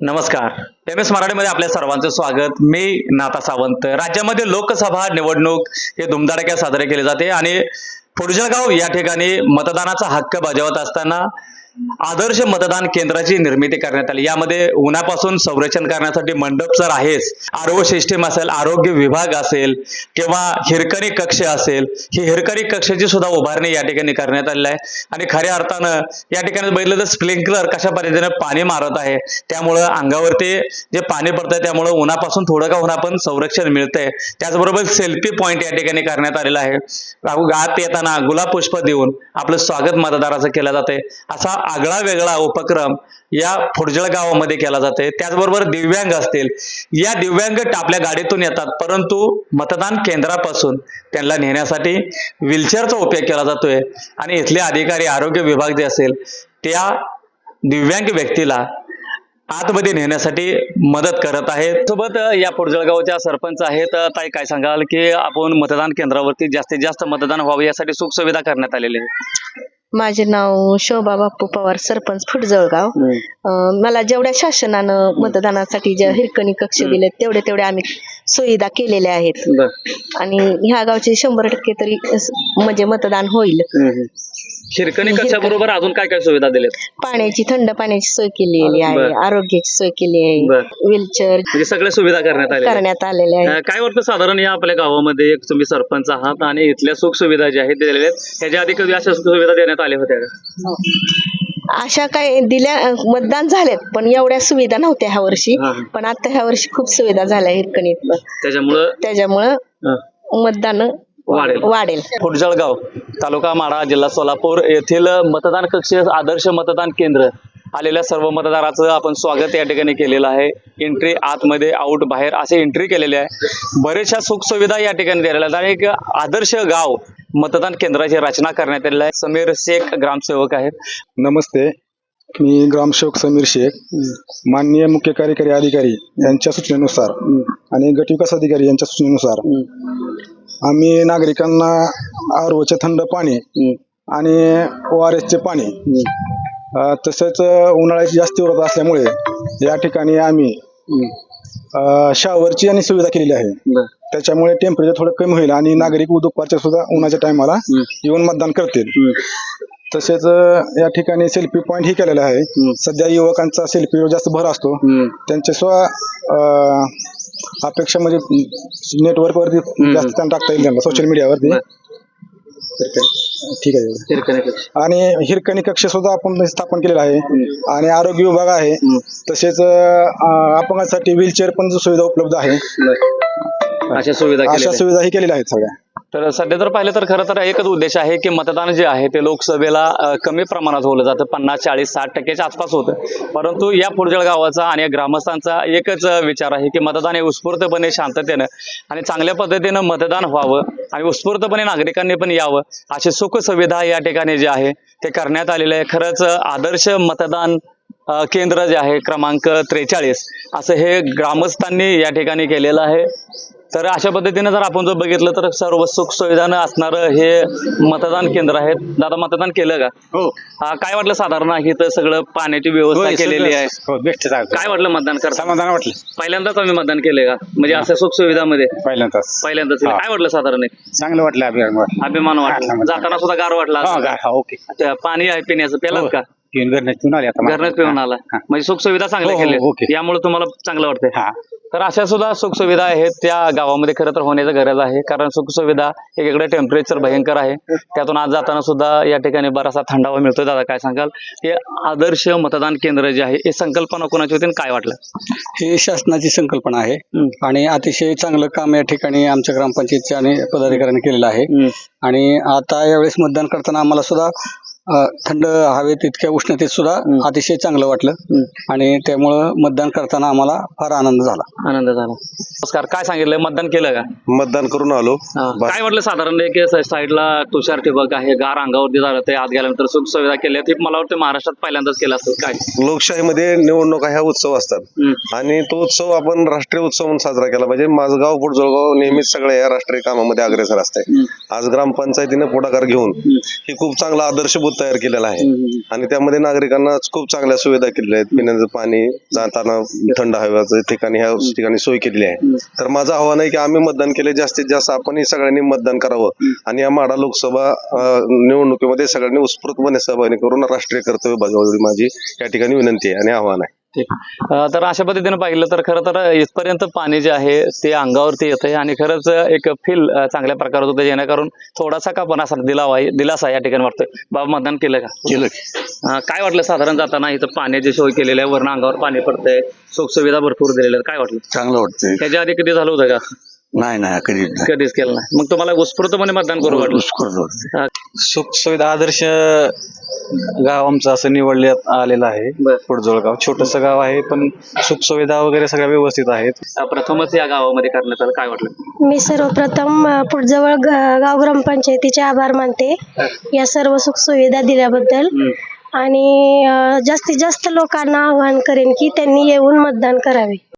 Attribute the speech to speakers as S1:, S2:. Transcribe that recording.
S1: नमस्कार. M S मराठीमध्ये आपल्या सर्वांचं स्वागत. मी नाथा सावंत. राज्यामध्ये लोकसभा निवडणूक हे धुमधडाक्यात साजरे केले जाते आणि पुरजळगाव या ठिकाणी मतदानाचा हक्क बजावत असताना आदर्श मतदान केंद्राची निर्मिती करण्यात आली. यामध्ये उन्हापासून संरक्षण करण्यासाठी मंडप तर आहेच आरोग्य सिस्टीम असेल आरोग्य विभाग असेल किंवा हिरकणी कक्ष असेल ही हिरकणी कक्षाची सुद्धा उभारणी या ठिकाणी करण्यात आलेली आहे. आणि खऱ्या अर्थानं या ठिकाणी बघितलं तर स्प्रिंकलर कशा पद्धतीने पाणी मारत आहे त्यामुळं अंगावरती जे पाणी पडतंय त्यामुळं उन्हापासून थोडं का होणार पण संरक्षण मिळतंय. त्याचबरोबर सेल्फी पॉईंट या ठिकाणी करण्यात आलेला आहे. आत येताना गुलाब पुष्प देऊन आपलं स्वागत मतदाराचं केलं जातंय. असा आगळा वेगळा उपक्रम या फुडजळ गावामध्ये केला जातोय. त्याचबरोबर दिव्यांग असतील. या दिव्यांग आपल्या गाडीतून येतात परंतु मतदान केंद्रापासून त्यांना नेण्यासाठी व्हीलचेअरचा उपयोग केला जातोय. आणि इथले अधिकारी आरोग्य विभाग जे असेल त्या दिव्यांग व्यक्तीला आतमध्ये नेण्यासाठी मदत करत आहेत. सोबत या पुरजळगावच्या सरपंच आहेत. ताई काय सांगाल की आपण मतदान केंद्रावरती जास्तीत जास्त मतदान व्हावं यासाठी सुखसुविधा करण्यात आलेली आहे
S2: माझे नाव शोभा बाप्पू पवार सरपंच फुटजळगाव. अं, मला जेवढ्या शासनानं मतदानासाठी ज्या हिरकणी कक्ष दिले तेवढे तेवढे आम्ही सुविधा केलेल्या आहेत. आणि ह्या गावचे शंभर टक्के तरी अस- म्हणजे मतदान होईल.
S1: शिरकणी कशाबरोबर अजून काय काय सुविधा दिल्यात?
S2: पाण्याची थंड पाण्याची सोय केलेली आहे
S1: बरं.
S2: आरोग्याची सोय केली आहे.
S1: बरं.
S2: व्हीलचेअर
S1: म्हणजे सगळ्या सुविधा करण्यात आल्या
S2: करण्यात आलेले आहे
S1: अं, काय वाटतं साधारण या आपल्या गावामध्ये एक तुम्ही सरपंच आहात आणि इथल्या सुख सुविधा ज्या आहेत दिलेल्या आहेत ह्याच्या आधी कधी अशा सुविधा देण्यात आल्या होत्या का?
S2: अशा काय दिल्या मतदान झालेत पण एवढ्या सुविधा नव्हत्या ह्या वर्षी.
S1: हा.
S2: पण आता ह्या वर्षी खूप सुविधा झाल्या हिरकणीत
S1: त्याच्यामुळं?
S2: त्याच्यामुळं
S1: अं,
S2: मतदान
S1: वाढेल.
S2: वाढेल.
S1: फुटजळगाव तालुका माढा जिल्हा सोलापूर येथील मतदान कक्ष आदर्श मतदान केंद्र आलेल्या सर्व मतदाराचं आपण स्वागत या ठिकाणी केलेलं आहे. एंट्री आतमध्ये आउट बाहेर असे एंट्री केलेली आहे. बरेचशा सुखसुविधा या ठिकाणी दिलेल्या आहेत. आणि एक आदर्श गाव मतदान केंद्राची रचना करण्यात आलेली आहे. समीर शेख ग्रामसेवक आहेत.
S3: नमस्ते. मी ग्रामसेवक समीर शेख माननीय मुख्य कार्यकारी अधिकारी यांच्या सूचनेनुसार आणि गट विकास अधिकारी यांच्या सूचनेनुसार आम्ही नागरिकांना आरोचे थंड पाणी आणि ओ आर एसचे पाणी तसेच उन्हाळ्याची जास्ती होत असल्यामुळे या ठिकाणी आम्ही शॉवरची आणि सुविधा केलेली आहे. त्याच्यामुळे टेम्परेचर थोडं कमी होईल आणि नागरिक दुपारच्या सुद्धा उन्हाच्या टायमाला येऊन मतदान करतील. तसेच या ठिकाणी सेल्फी पॉईंट ही केलेला आहे. सध्या युवकांचा सेल्फीवर जास्त भर असतो. त्यांचे स्व अपेक्षा म्हणजे नेटवर्क वरती जास्त टाकता येईल त्यांना सोशल मीडियावरती ठीक आहे. आणि हिरकणी कक्ष सुद्धा आपण स्थापन केलेला आहे. आणि आरोग्य विभाग आहे. तसेच अपंगासाठी व्हीलचेअर पण सुविधा उपलब्ध आहे.
S1: अशा सुविधा
S3: अशा
S1: केलेल्या आहेत.
S3: सुविधा ही केलेल्या आहेत सगळ्या.
S1: तर सध्या तर पाहिलं तर खरं तर एकच उद्देश आहे की मतदान जे आहे ते लोकसभेला कमी प्रमाणात होलं जातं. पन्नास चाळीस साठ टक्क्याच्या आसपास होतं. परंतु या फुडजळ गावाचा आणि ग्रामस्थांचा एकच विचार आहे की मतदान हे उत्स्फूर्तपणे शांततेनं आणि चांगल्या पद्धतीनं मतदान व्हावं आणि उत्स्फूर्तपणे नागरिकांनी पण यावं अशी सुख सुविधा या ठिकाणी जे आहे ते करण्यात आलेलं आहे. खरंच आदर्श मतदान केंद्र जे आहे क्रमांक त्रेचाळीस असं हे ग्रामस्थांनी या ठिकाणी केलेलं आहे. तर अशा पद्धतीने जर आपण जर बघितलं तर सर्व सुख सुविधानं असणारं हे मतदान केंद्र आहे दादा मतदान केलं का?
S4: हो.
S1: हा, काय वाटलं साधारण इथं सगळं पाण्याची व्यवस्था केलेली आहे?
S4: हो बेस्ट
S1: काय वाटलं मतदान करता
S4: समाधान वाटलं.
S1: पहिल्यांदाच आम्ही मतदान केलंय का? म्हणजे असं सुख सुविधामध्ये?
S4: पहिल्यांदाच.
S1: पहिल्यांदाच. केलं.
S4: हा.
S1: काय वाटलं साधारण एक?
S4: चांगलं वाटलं वाटलं.
S1: अभिमान
S4: हा,
S1: वाटला
S4: समाधान.
S1: जाताना सुद्धा गार वाटला
S4: हा
S1: असेल.
S4: हा ओके.
S1: पाणी आहे पिण्याचं. पेलात का?
S4: पिऊन आले आता
S1: घरनच पिऊन आला.
S4: हा.
S1: म्हणजे सुख सुविधा चांगल्या
S4: हो, हो,
S1: केल्या
S4: ओके.
S1: यामुळे तुम्हाला चांगलं वाटतंय.
S4: हा.
S1: तर अशा सुद्धा सुखसुविधा आहेत त्या गावामध्ये खरं तर होण्याची गरज आहे. कारण सुखसुविधा एकीकडे टेम्परेचर भयंकर आहे. त्यातून आज जाताना सुद्धा या ठिकाणी बराचसा थंडावा मिळतोय. दादा काय सांगाल? हे आदर्श मतदान केंद्र जे आहे हे संकल्पना कोणाची होती आणि काय वाटलं?
S5: ही शासनाची संकल्पना आहे.
S1: हम्म.
S5: आणि अतिशय चांगलं काम या ठिकाणी आमच्या ग्रामपंचायतच्या आणि पदाधिकाऱ्यांनी केलेलं आहे.
S1: हम्म.
S5: आणि आता यावेळेस मतदान करताना आम्हाला सुद्धा थंड हवेत इतक्या उष्णतेत सुद्धा अतिशय चांगलं वाटलं. आणि त्यामुळं मतदान करताना आम्हाला फार आनंद झाला.
S1: आनंद झाला. नमस्कार काय सांगितलं? मतदान केलं का?
S6: मतदान करून आलो.
S1: काय वाटलं साधारण एक साईडला तुषार ठिबक आहे गार अंगावरती झालं ते आत गेल्यानंतर सुख सुविधा केल्या ते मला वाटतं महाराष्ट्रात पहिल्यांदाच केलं असेल काय?
S6: लोकशाहीमध्ये निवडणुका ह्या उत्सव असतात. आणि तो उत्सव आपण राष्ट्रीय उत्सव म्हणून साजरा केला पाहिजे. माझं गाव पुढजळगाव नेहमीच सगळ्या या राष्ट्रीय कामामध्ये अग्रेसर असते. आज ग्रामपंचायतीने पुढाकार घेऊन ही खूप चांगला आदर्शभूत बूथ तयार केलेला आहे. आणि त्यामध्ये नागरिकांना खूप चांगल्या सुविधा केलेल्या आहेत. पिण्याचं पाणी जाताना थंड हव्याचं ठिकाणी ह्या ठिकाणी सोय केलेली आहे. तर माझं आव्हान आहे की आम्ही मतदान केले जास्तीत जास्त आपणही सगळ्यांनी मतदान करावं. आणि या माडा लोकसभा निवडणुकीमध्ये सगळ्यांनी उत्स्फूर्तपणे सहभागी करून राष्ट्रीय कर्तव्य बजावली माझी. या ठिकाणी विनंती आहे आणि आव्हान आहे.
S1: ठीक. तर अशा पद्धतीने पाहिलं तर खरं तर इथपर्यंत पाणी जे आहे ते अंगावरती येतंय आणि खरंच एक फील चांगल्या प्रकारे होतं जेणेकरून थोडासा का पण असा दिलावा दिलासा या ठिकाणी वाटतोय. बाबा मतदान केलं का?
S5: केलं
S1: काय वाटलं साधारण जाताना इथं पाण्याची सोय केलेली आहे वरण अंगावर पाणी पडतंय सुखसुविधा भरपूर दिलेल्या आहेत. काय वाटलं?
S5: चांगलं वाटतंय.
S1: त्याच्या आधी कधी झालं होतं का?
S5: नाही नाही कधी
S1: कधीच केलं नाही. मग तुम्हाला उत्स्फूर्तपणे मतदान करू वाटलं? अं,
S7: सुख सुविधा आदर्श गाव आमचं असं निवडण्यात आलेलं आहे.
S1: बर.
S7: पुडजोळ छोटस गाव आहे पण सुख सुविधा वगैरे सगळ्या व्यवस्थित आहेत.
S1: प्रथमच या गावामध्ये करण्यात आलं. काय वाटलं?
S8: मी सर्वप्रथम पुढजवळ गाव ग्रामपंचायतीचे आभार मानते. या सर्व सुखसुविधा दिल्याबद्दल. आणि जास्तीत जास्त लोकांना आवाहन करेन की त्यांनी येऊन मतदान करावे.